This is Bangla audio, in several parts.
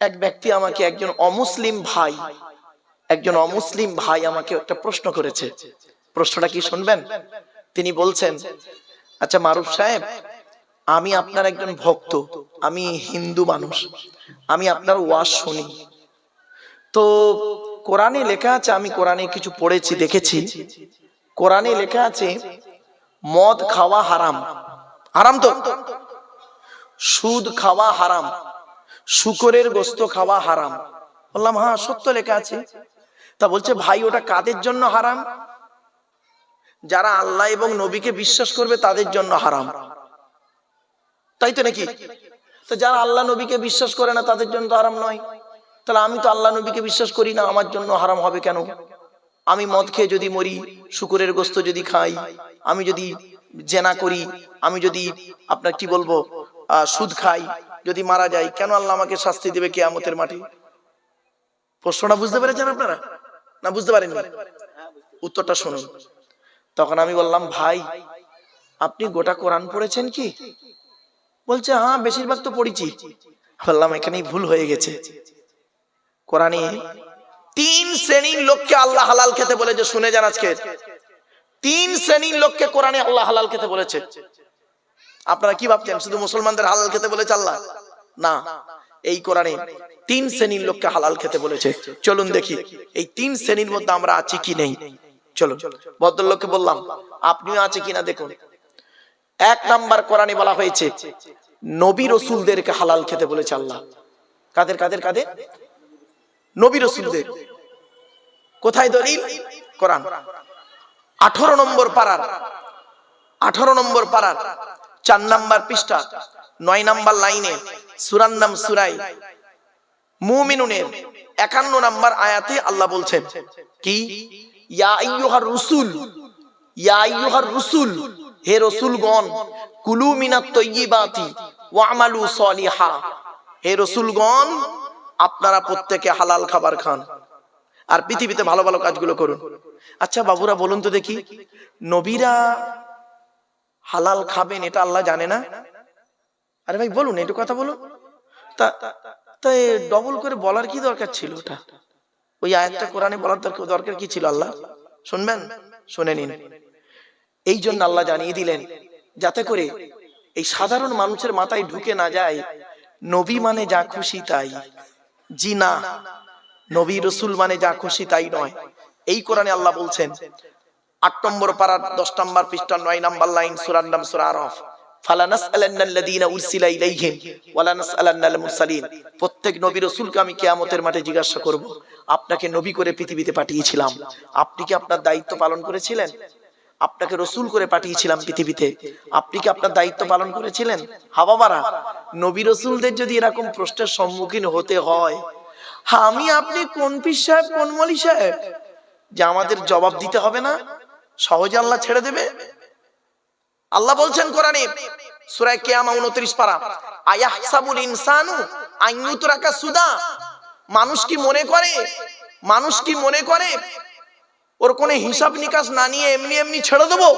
এক ব্যক্তি আমাকে একজন অমুসলিম ভাই, একজন অমুসলিম ভাই আমাকে একটা প্রশ্ন করেছে। প্রশ্নটা কি শুনবেন? তিনি বলছেন আচ্ছা মারুফ সাহেব, আমি আপনার একজন ভক্ত, আমি হিন্দু মানুষ, আমি আপনার ওয়াজ শুনি। তো কোরআনে লেখা আছে, আমি কোরআনে কিছু পড়েছি, দেখেছি। কোরআনে লেখা আছে, মদ খাওয়া হারাম। হারাম তো? সুদ খাওয়া হারাম। শুকরের গোস্ত খাওয়া হারাম। বললাম হ্যাঁ সত্য লেখা আছে। তা বলছে, ভাই, ওটা কাদের জন্য হারাম? যারা আল্লাহ এবং নবীকে বিশ্বাস করবে, তাদের জন্য হারাম। তাই তো নাকি? তো যারা আল্লাহ নবীকে বিশ্বাস করে না, তাদের জন্য তো হারাম নয়। তাহলে আমি তো আল্লাহ নবীকে বিশ্বাস করি না, আমার জন্য হারাম হবে কেন? আমি মদ খেয়ে যদি মরি, শুকুরের গোস্ত যদি খাই, আমি যদি জেনা করি, আমি যদি আপনার কি বলব সুদ খাই যদি মারা যাই কেন আল্লাহ আমাকে শাস্তি দেবে কেয়ামতের মাঠে? প্রশ্নটা বুঝতে পেরেছেন আপনারা? না, বুঝতে পারেননি উত্তরটা শুনুন। তখন আমি বললাম, ভাই, আপনি গোটা কোরআন পড়েছেন কি? বলছে হ্যাঁ বেশিরভাগ তো পড়েছি। বললাম, এখানেই ভুল হয়ে গেছে। কোরআনে তিন শ্রেণির লোককে আল্লাহ হালাল খেতে বলেছে, শুনে যান আজকে। তিন শ্রেণির লোককে কোরআনে আল্লাহ হালাল খেতে বলেছে। আপনারা কি ভাবছেন, শুধু মুসলমানদের হালাল খেতে বলেছে আল্লাহ? না, এই কোরআনে তিন শ্রেণির লোককে হালাল খেতে বলেছে। চলুন দেখি, এই তিন শ্রেণির মধ্যে আমরা আছি কি নেই? চলুন, ভদ্রলোককে বললাম, আপনিও আছে কিনা দেখুন। এক নাম্বার কোরআনে বলা হয়েছে, নবী রসুলদেরকে হালাল খেতে বলেছে আল্লাহ। কাদের কাদের কাদের? নবী রসুলদের। কোথায় দলিল? কোরআন। আঠারো নম্বর পাড়ার, আঠারো নম্বর পাড়ার। চার নাম্বার পৃষ্ঠা, নয় নাম্বার লাইনে সুরান নাম সুরাই। মুমিনুনের একান্ন নাম্বার আয়াতে আল্লাহ বলছেন, কি? ইয়া রসুল, ইয়া হে কুলু সলিহা। হে আপনারা প্রত্যেকে হালাল খাবার খান আর পৃথিবীতে ভালো ভালো কাজগুলো করুন। আচ্ছা বাবুরা, বলুন তো দেখি, নবীরা হালাল খাবেন এটা আল্লাহ জানে না? আরে ভাই, বলুন, একটু কথা বলুন। তা তা ডবল করে বলার কি দরকার ছিল ওটা? ওই আয়াতটা কোরআনে বলার দরকার দরকার কি ছিল আল্লাহ? শুনবেন? শুনে নিন। এই জন্য আল্লাহ জানিয়ে দিলেন, যাতে করে এই সাধারণ মানুষের মাথায় ঢুকে না যায়, নবী মানে যা খুশি তাই। জি না নবী রসুল মানে যা খুশি তাই নয়। এই কোরআনে আল্লাহ বলছেন আট নম্বর পাড়ার দশ নম্বর পৃষ্ঠা নয় নম্বর লাইন সুরার নাম সুরা আরফ। প্রত্যেক নবী রসুলকে আমি কেয়ামতের মাঠে জিজ্ঞাসা করব, আপনাকে নবী করে পৃথিবীতে পাঠিয়েছিলাম। আপনি কি আপনার দায়িত্ব পালন করেছিলেন? আপনাকে রসুল করে পাঠিয়েছিলাম পৃথিবীতে। আপনি কি আপনার দায়িত্ব পালন করেছিলেন? হাবাবারা নবী রসুলদের যদি এরকম প্রশ্নের সম্মুখীন হতে হয় হ্যাঁ আমি, আপনি কোন পীর সাহেব, কোন মলি সাহেব? যে আমাদের জবাব দিতে হবে না? সহজে আল্লাহ ছেড়ে দেবে? আল্লাহ বলছেন কোরআনে, সূরা কিয়ামা 29 পারা, আয়াহসাবুল ইনসানু আইয়ুতরাকা সুদা। মানুষ কি মনে করে? মানুষ কি মনে করে ওর কোনো হিসাব নিকাশ না নিয়ে এমনি এমনি ছেড়ে দেবো?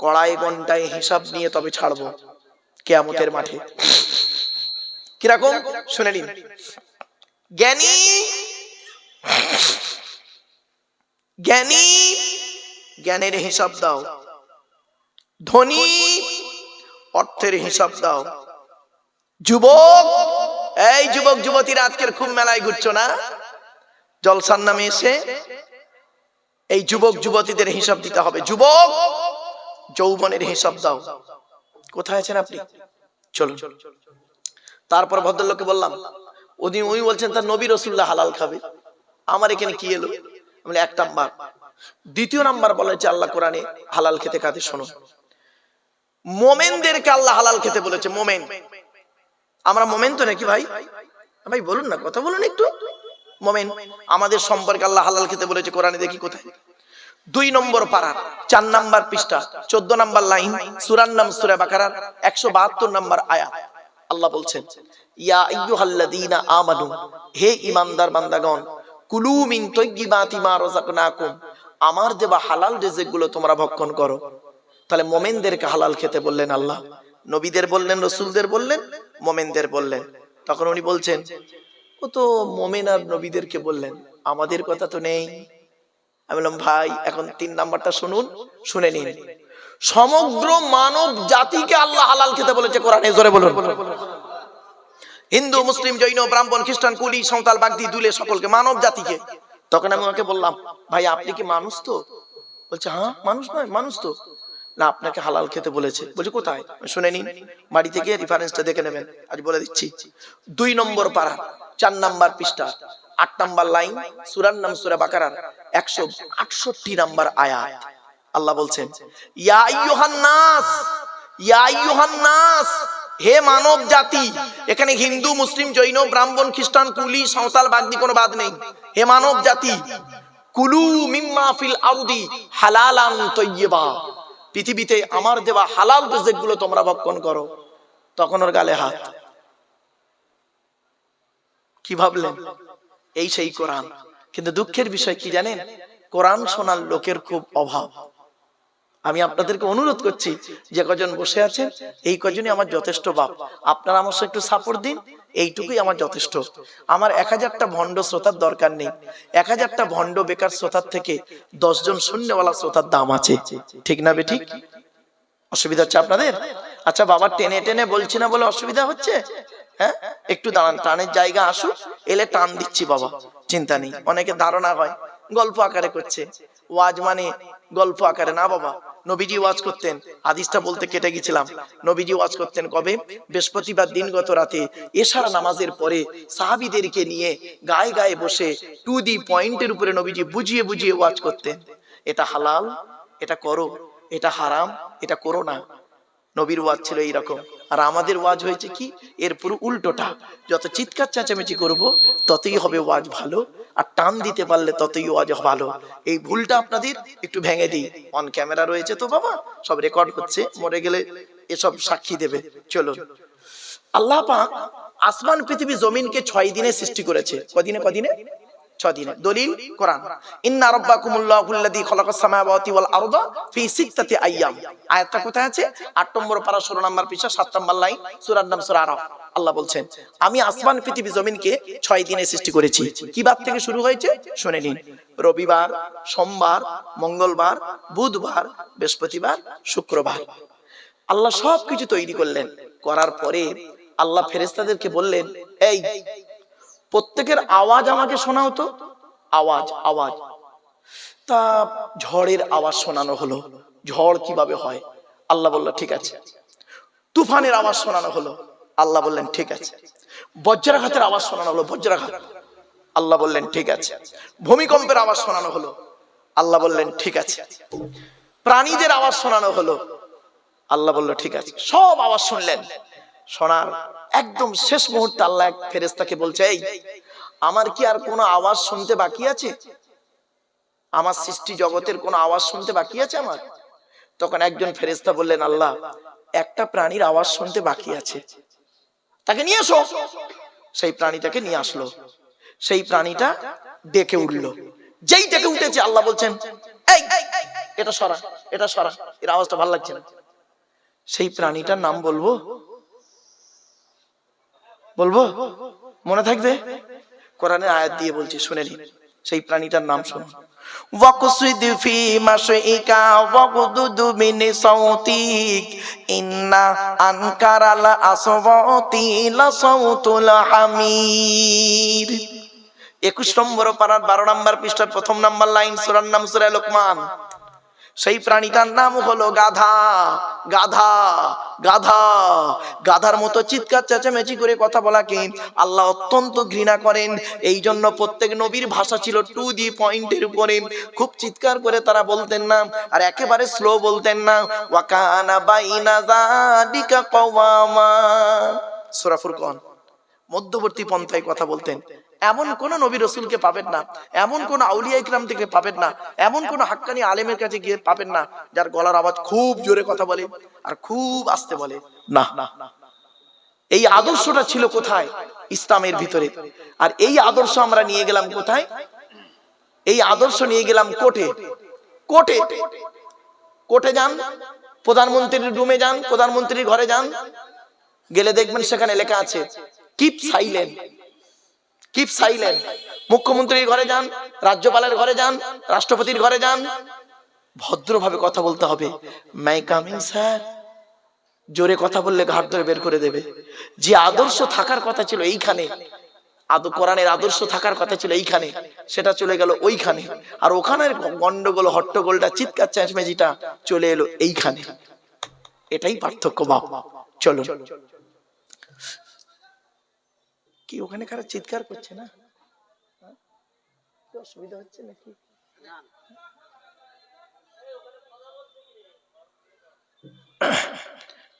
কড়াই ঘন্টায় হিসাব নিয়ে তবে ছাড়বো কেয়ামতের মাঠে। কীরকম? শুনে নিন। জ্ঞানী জ্ঞানী জ্ঞানের হিসাব দাও। ধনী অর্থের হিসাব দাও। যুবক, এই যুবক, যুবতীরা আজকের খুব মেলায় ঘুরছো না? জলসার নামে এসে এই যুবক, যুবতীদের হিসাব দিতে হবে। যুবক, যৌবনের হিসাব দাও। কোথায় আছেন আপনি? চলুন। তারপর ভদ্রলোককে বললাম, ওদিন উনি বলছেন, তার নবী রসুল্লাহ হালাল খাবে। আমার এখানে কি এলো? একটা দ্বিতীয় নাম্বার বলা হয়েছে, আল্লাহ কোরআনে হালাল খেতে কাদের শোনো। মোমেনদেরকে আল্লাহ হালাল খেতে বলেছে, মোমেন। আমরা মোমেন তো নাকি ভাই? ভাই, বলুন না, কথা বলুন একটু। মোমেন, আমাদের সম্পর্কে আল্লাহ হালাল খেতে বলেছে, কোরআনে দেখি কোথায়। দুই নম্বর পাড়া, চার নাম্বার পৃষ্ঠা, চোদ্দ নাম্বার লাইন সুরান নাম সুরা বাকারার, একশো বাহাত্তর নাম্বার আয়া আল্লাহ বলছেন, ইয়া আইয়ুহাল্লাযীনা আমানু, হে ঈমানদার বান্দাগণ, কুলু মিন তাইয়্যিবাতি মা রাযাকনাকুম আমার দেওয়া হালাল রিজিকগুলো তোমরা ভক্ষণ করো, তাহলে মোমেনদেরকে হালাল খেতে বললেন আল্লাহ। নবীদের বললেন, রসুলদের বললেন, মোমেনদের বললেন। তখন উনি বলছেন, ও তো মোমেন আর নবীদেরকে বললেন, আমাদের কথা তো নেই। আমি বললাম, ভাই, এখন তিন নাম্বারটা শুনুন, শুনে নিন। সমগ্র মানব জাতিকে আল্লাহ হালাল খেতে বলেছে, কোরআনে জোরে বলুন। হিন্দু, মুসলিম, জৈন, ব্রাহ্মণ, খ্রিস্টান, কুলি, সাঁওতাল, বাগদি, দুলে, সকলকে, মানব জাতিকে। তখন আমি ওকে বললাম, ভাই, আপনি কি মানুষ তো? বলছে হ্যাঁ মানুষ নয়, মানুষ তো। না, আপনাকে হালাল খেতে বলেছে। বলছে, কোথায়? শুনে নিন বাড়ি থেকে রেফারেন্সটা দেখে নেবেন। আজ বলে দিচ্ছি, দুই নম্বর পাড়া, চার নাম্বার পৃষ্ঠা, আট নাম্বার লাইন, সুরার নাম সুরা বাকারার একশো আটষট্টি নাম্বার আয়াত। আল্লাহ বলছেন, ইয়া আইয়ুহান নাস, ইয়া আইয়ুহান হে মানব জাতি, এখানে হিন্দু, মুসলিম, জৈন, ব্রাহ্মণ, খ্রিস্টান, কুলি, সাঁওতাল, বাগদি কোনো বাদ নেই। হে মানব জাতি, কুলু মিম্মা ফিল আরদি হালালান তৈয়বা। পৃথিবীতে আমার দেওয়া হালাল রিজিকগুলো তোমরা ভক্ষণ করো। তখন ওর গালে হাত। কি ভাবলেন? এই সেই কোরআন। কিন্তু দুঃখের বিষয় কি জানেন? কোরআন শোনার লোকের খুব অভাব। আমি আপনাদেরকে অনুরোধ করছি, যে কজন বসে আছেন, এই কজনই আমার যথেষ্ট বাপ। আপনারা আমার একটু সাপোর্ট দিন। এইটুকুই আমার যথেষ্ট। আমার এক হাজারটা ভণ্ড শ্রোতার দরকার নেই। এক হাজারটা ভণ্ড বেকার শ্রোতার থেকে দশজন শূন্যওয়ালা শ্রোতার দাম আছে। ঠিক না বেঠিক? অসুবিধা হচ্ছে আপনাদের? আচ্ছা বাবা টেনে টেনে বলছি না বলে অসুবিধা হচ্ছে? হ্যাঁ? একটু দাঁড়ান, টানের জায়গা আসুক, এলে টান দিচ্ছি বাবা। চিন্তা নেই, অনেকে ধারণা হয়, গল্প আকারে করছে। ওয়াজ মানে গল্প আকারে না বাবা। নবীজি ওয়াজ করতেন, হাদিসটা বলতে কেটে গেছিলাম। নবীজি ওয়াজ করতেন কবে? বৃহস্পতিবার দিন গত রাতে। এশারা নামাজের পরে সাহাবিদেরকে নিয়ে গায়ে গায়ে বসে টু দি পয়েন্টের উপরে নবীজি বুঝিয়ে বুঝিয়ে ওয়াজ করতেন। এটা হালাল, এটা করো, এটা হারাম, এটা করো না। নবীর ওয়াজ ছিল এইরকম। আর আমাদের ওয়াজ হয়েছে কি? এর পুরো উল্টোটা। যত চিৎকার চেঁচামেচি করব, ততই হবে ওয়াজ ভালো। আর টান দিতে পারলে ততই ওয়াজ ভালো। এই ভুলটা আপনাদের একটু ভেঙে দিই। অন ক্যামেরা রয়েছে তো বাবা, সব রেকর্ড হচ্ছে, মরে গেলে এসব সাক্ষী দেবে। চলুন। আল্লাহ পাক আসমান, পৃথিবী, জমিনকে ছয় দিনে সৃষ্টি করেছে। কদিনে কদিনে? ছ দিনে। দলিল, কোরআন। ইন্না রাব্বাকুমুল্লাহুল্লাযী খালাকাস সামাওয়াতি ওয়াল আরদা ফি সিত্তাতি আইয়াম। আয়াতটা কোথায় আছে? 8 নম্বর পারা 16 নম্বর পৃষ্ঠা 7 নম্বর লাইন, সূরার নাম সূরা আরাফ। আল্লাহ বলছেন, আমি আসমান, পৃথিবী, জমিনকে 6 দিনে সৃষ্টি করেছি। কি বার থেকে শুরু হয়েছে? শুনে নিন। রবিবার, সোমবার, মঙ্গলবার, বুধবার, বৃহস্পতিবার, শুক্রবার। আল্লাহ সবকিছু তৈরি করলেন। করার পরে আল্লাহ ফেরেশতাদেরকে বললেন, এই, প্রত্যেকের আওয়াজ আমাকে শোনাও তো। আওয়াজ আওয়াজ। তা ঝড়ের আওয়াজ শোনানো হলো। ঝড় কীভাবে হয়? আল্লাহ বলল, ঠিক আছে। তুফানের আওয়াজ শোনানো হলো। আল্লাহ বললেন, ঠিক আছে। বজ্রাঘাতের আওয়াজ শোনানো হলো বজ্রাঘাত আল্লাহ বললেন, ঠিক আছে। ভূমিকম্পের আওয়াজ শোনানো হলো, আল্লাহ বললেন, ঠিক আছে। প্রাণীদের আওয়াজ শোনানো হলো, আল্লাহ বলল, ঠিক আছে। সব আওয়াজ শুনলেন। শোনার একদম শেষ মুহূর্তে আল্লাহ এক ফেরেস্তাকে বলছে, এই, আমার কি আর কোনো আওয়াজ শুনতে বাকি আছে? আমার সৃষ্টি জগতের কোনো আওয়াজ শুনতে বাকি আছে আমার? তখন একজন ফেরেস্তা বললেন, আল্লাহ, একটা প্রাণীর আওয়াজ শুনতে বাকি আছে। তাকে নিয়ে এসো। সেই প্রাণীটাকে নিয়ে আসলো। সেই প্রাণীটা ডেকে উঠল। যেই ডেকে উঠেছে, আল্লাহ বলছেন, এই, এটা সরা এটা সরা, এর আওয়াজটা ভালো লাগছে না। সেই প্রাণীটার নাম বলব? বলব? মনে থাকবে? কোরআনের আয়াত দিয়ে বলছি, শুনে নিন। সেই প্রাণীটার নাম শুনুন ওয়াকসিদ في مشيك ওয়াগদুদ من صوتك إن أنكر الأصوات لصوت الحمير একুশ 21 নম্বর পাড়ার বারো নম্বর পৃষ্ঠার প্রথম নাম্বার লাইন সুরার নাম সূরা লোকমান। সেই প্রাণীটার নাম হলো গাধা। গাধা গাধা। গাধার মতো চিৎকার, চেঁচামেচি করে কথা বলাকে আল্লাহ অত্যন্ত ঘৃণা করেন। এই জন্য প্রত্যেক নবীর ভাষা ছিল টু দি পয়েন্টের উপরে। খুব চিৎকার করে তারা বলতেন না, আর একেবারে স্লো বলতেন না। ওয়াকানা বাইনা জালিকা কওয়ামা। মধ্যবর্তী পন্থায় কথা বলতেন। এমন কোন নবী রসুলকে পাবেন না, এমন কোন আউলিয়া ইকরাম থেকে পাবেন না, এমন কোন হাক্কানি আলেমের কাছে গিয়ে পাবেন না, যার গলার আওয়াজ খুব জোরে কথা বলে আর খুব আস্তে বলে। না। এই আদর্শটা ছিল কোথায়? ইসলামের ভিতরে। আর এই আদর্শ আমরা নিয়ে গেলাম কোথায়? এই আদর্শ নিয়ে গেলাম কোর্টে। কোর্টে। কোর্টে যান, প্রধানমন্ত্রীর রুমে যান, প্রধানমন্ত্রীর ঘরে যান, গেলে দেখবেন সেখানে লেখা আছে, কিপ সাইলেন্ট। কিপ সাইলেন্ট মুখ্যমন্ত্রীর ঘরে যান, রাজ্যপালের ঘরে যান, রাষ্ট্রপতির ঘরে যান। ভদ্রভাবে কথা বলতে হবে। মাই কামিং স্যার জোরে কথা বললে ঘাট ধরে বের করে দেবে। যে আদর্শ থাকার কথা ছিল এইখানে, আদৌ, কোরআনের আদর্শ থাকার কথা ছিল এইখানে, সেটা চলে গেল ওইখানে। আর ওখানের গন্ডগোল, হট্টগোলটা, চিৎকার চেঁচমেচিটা চলে এলো এইখানে। এটাই পার্থক্য বাপ চলো কি ওখানে কারা চিৎকার করছে না? হ্যাঁ? অসুবিধা হচ্ছে নাকি?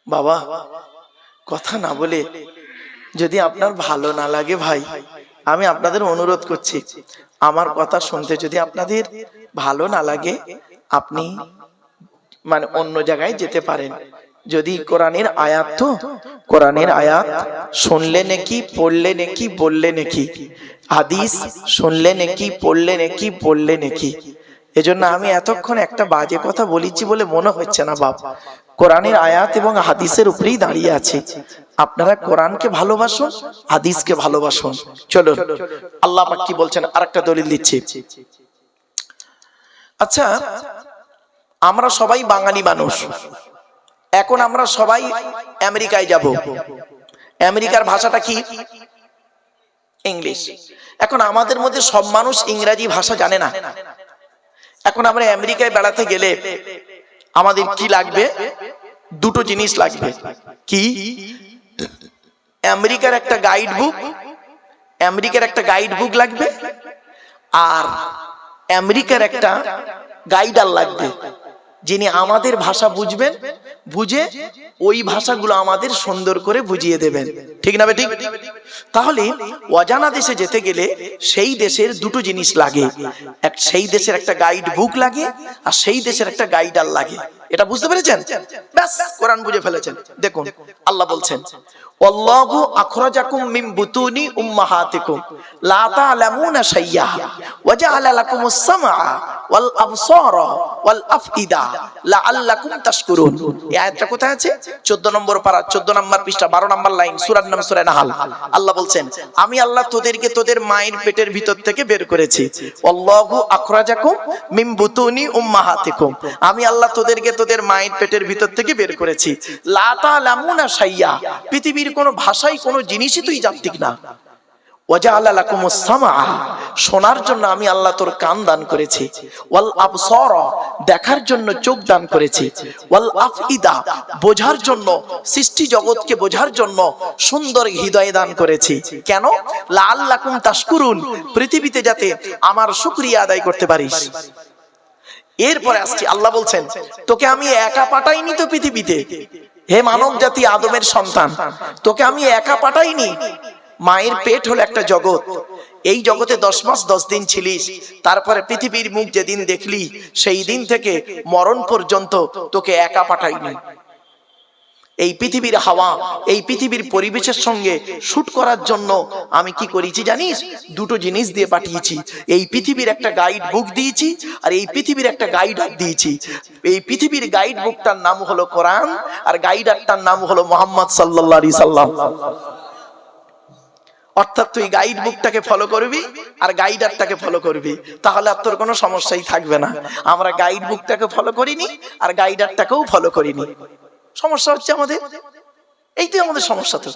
বাবা, কথা না বলে যদি আপনার ভালো না লাগে ভাই, আমি আপনাদের অনুরোধ করছি, আমার কথা শুনতে যদি আপনাদের ভালো না লাগে, আপনি মানে অন্য জায়গায় যেতে পারেন। যদি কোরআনের আয়াত তো কোরআনের আয়াত শুনলে নাকি পড়লে নাকি বললে নাকি? হাদিস শুনলে নাকি পড়লে নাকি বললে নাকি? এজন্য আমি এতক্ষণ একটা বাজে কথা বলেছি বলে মনে হচ্ছে না বাপ। কোরআনের আয়াত এবং হাদিসের উপরেই দাঁড়িয়ে আছে। আপনারা কোরআনকে ভালোবাসুন হাদিসকে ভালোবাসুন। চলুন আল্লাহ পাক কি বলছেন? আরেকটা দলিল দিচ্ছি। আচ্ছা আমরা সবাই বাঙালি মানুষ। এখন আমরা সবাই আমেরিকায় যাব। আমেরিকার ভাষাটা কি? ইংলিশ। এখন আমাদের মধ্যে সব মানুষ ইংরাজি ভাষা জানে না। এখন আমরা আমেরিকায় বেড়াতে গেলে আমাদের কি লাগবে? দুটো জিনিস লাগবে। কি? আমেরিকার একটা গাইড বুক, আমেরিকার একটা গাইড বুক লাগবে, আর আমেরিকার একটা গাইডার লাগবে। যিনি আমাদের ভাষা বুঝবেন, বুঝে ওই ভাষাগুলো আমাদের সুন্দর করে বুঝিয়ে দেবেন। ঠিক না ঠিক তাহলে অজানা দেশে যেতে গেলে সেই দেশের দুটো জিনিস লাগে। এক সেই দেশের একটা গাইড বুক লাগে, আর সেই দেশের একটা গাইডার লাগে। এটা বুঝতে পেরেছেন? ব্যাস, কোরআন বুঝে ফেলেছেন। দেখুন, আল্লাহ বলছেন আল্লাহু আখরাজাকুম মিন বুতুনি উম্মাহাতিকুম, লা তা'লামুনা শাইয়্যা ওয়া জাআলা লাকুমুস সামআ ওয়াল আবসারা ওয়াল আফইদা লাআল্লাকুম তাশকুরুন। এই আয়াতটা কোথায় আছে? 14 নম্বর পারা 14 নম্বর পৃষ্ঠা 12 নম্বর লাইন, সূরার নাম সূরা নাহাল। আল্লাহ বলছেন, আমি আল্লাহ তোদেরকে তোদের মায়ের পেটের ভিতর থেকে বের করেছি। আল্লাহু আখরাজাকুম মিন বুতুনি উম্মাহাতিকুম, আমি আল্লাহ তোদেরকে তোদের মায়ের পেটের ভিতর থেকে বের করেছি। লা তা'লামুনা শাইয়্যা পৃথিবীর কোনো ভাষাই কোনো জিনিসই তুই জানতিক না। শোনার জন্য আমি আল্লাহ তোর কান দান করেছি। ওয়াল দেখার জন্য চোখ দান করেছি। বোঝার জন্য, সৃষ্টি জগৎকে বোঝার জন্য সুন্দর হৃদয় দান করেছি। কেন? তাশকুরুন। পৃথিবীতে যাতে আমার শুকরিয়া আদায় করতে পারিস। এরপরে আসছি আল্লাহ বলছেন, তোকে আমি একা পাঠাইনি তো পৃথিবীতে। হে মানব জাতি আদমের সন্তান, তোকে আমি একা পাঠাইনি। মায়ের পেট হলো একটা জগৎ। এই জগতে দশ মাস দশ দিন ছিলিস। তারপরে পৃথিবীর মুখ যেদিন দেখলি, সেই দিন থেকে মরণ পর্যন্ত তোকে একা পাঠাইনি। এই পৃথিবীর হাওয়া, এই পৃথিবীর পরিবেশের সঙ্গে শুট করার জন্য আমি কি করেছি জানিস? দুটো জিনিস দিয়ে পাঠিয়েছি। এই পৃথিবীর একটা গাইড বুক দিয়েছি আর এই পৃথিবীর একটা গাইডার দিয়েছি। এই পৃথিবীর গাইড বুকটার নাম হলো কোরআন আর গাইডারটার নাম হলো মোহাম্মদ আলাইহি সাল্লাম। অর্থাৎ তুই গাইড বুকটাকে ফলো করবি আর গাইডারটাকে ফলো করবি। তাহলে আর তোর কোনো সমস্যাই থাকবে না। আমরা গাইড বুকটাকে ফলো করিনি আর গাইডারটাকেও ফলো করিনি। সমস্যা হচ্ছে আমাদের। এইটাই আমাদের সমস্যা তো।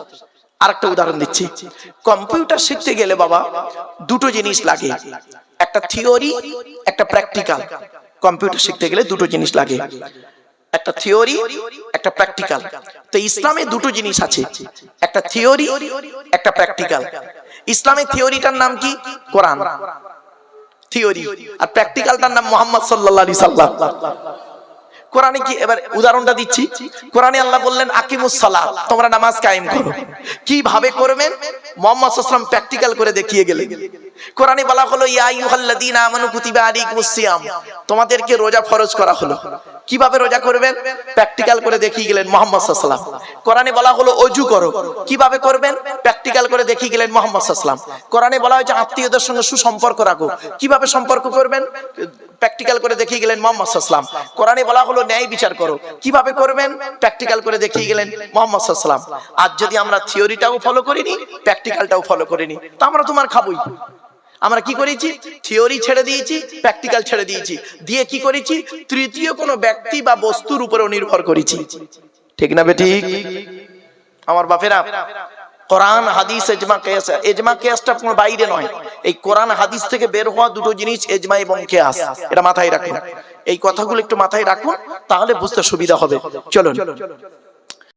আরেকটা উদাহরণ দিচ্ছি। কম্পিউটার শিখতে গেলে বাবা দুটো জিনিস লাগে। একটা থিওরি, একটা প্র্যাকটিক্যাল। কম্পিউটার শিখতে গেলে দুটো জিনিস লাগে। একটা থিওরি, একটা প্র্যাকটিক্যাল। তো ইসলামে দুটো জিনিস আছে। একটা থিওরি, একটা প্র্যাকটিক্যাল। ইসলামের থিওরিটার নাম কি? কোরআন। থিওরি। আর প্র্যাকটিক্যালটার নাম মোহাম্মদ সাল্লাল্লাহু আলাইহি সাল্লাম। কোরআনে কি এবার উদাহরণটা দিচ্ছি? কোরআনে আল্লাহ বললেন আকিমুস সালাত তোমরা নামাজ কায়েম করো। কীভাবে করবেন? মোহাম্মদ প্র্যাকটিক্যাল করে দেখিয়ে গেলেন। কোরআনে বলা হলো তোমাদেরকে রোজা ফরজ করা হলো। কীভাবে রোজা করবেন? প্র্যাকটিক্যাল করে দেখিয়ে গেলেন মোহাম্মদ কোরআনে বলা হলো, অজু করো। কীভাবে করবেন? প্র্যাকটিক্যাল করে দেখিয়ে গেলেন মোহাম্মদ কোরআনে বলা হয়েছে, আত্মীয়দের সঙ্গে সুসম্পর্ক রাখো। কীভাবে সম্পর্ক করবেন? প্র্যাকটিক্যাল করে দেখিয়ে গেলেন মোহাম্মদ কোরআনে বলা হলো, ন্যায় বিচার করো। কীভাবে করবেন? প্র্যাকটিক্যাল করে দেখিয়ে গেলেন মোহাম্মদ আলাইহি যদি আমরা থিওরিটাও ফলো করিনি প্র্যাকটিক্যালটাও ফলো করিনি। তো আমরা তোমার খাবোই। আমরা কি করেছি? থিওরি ছেড়ে দিয়েছি প্র্যাকটিক্যাল ছেড়ে দিয়েছি। দিয়ে কি করেছি? তৃতীয় কোনো ব্যক্তি বা বস্তুর উপরেও নির্ভর করেছি। ঠিক না বেঠিক আমার বাপেরা, কোরআন, হাদিস, এজমা, কেয়াস। এজমা, কেয়াসটা কোনো বাইরে নয়। এই কোরআন, হাদিস থেকে বের হওয়া দুটো জিনিস, এজমা এবং কেয়াস। এটা মাথায় রাখুন। এই কথাগুলো একটু মাথায় রাখুন, তাহলে বুঝতে সুবিধা হবে। চলুন।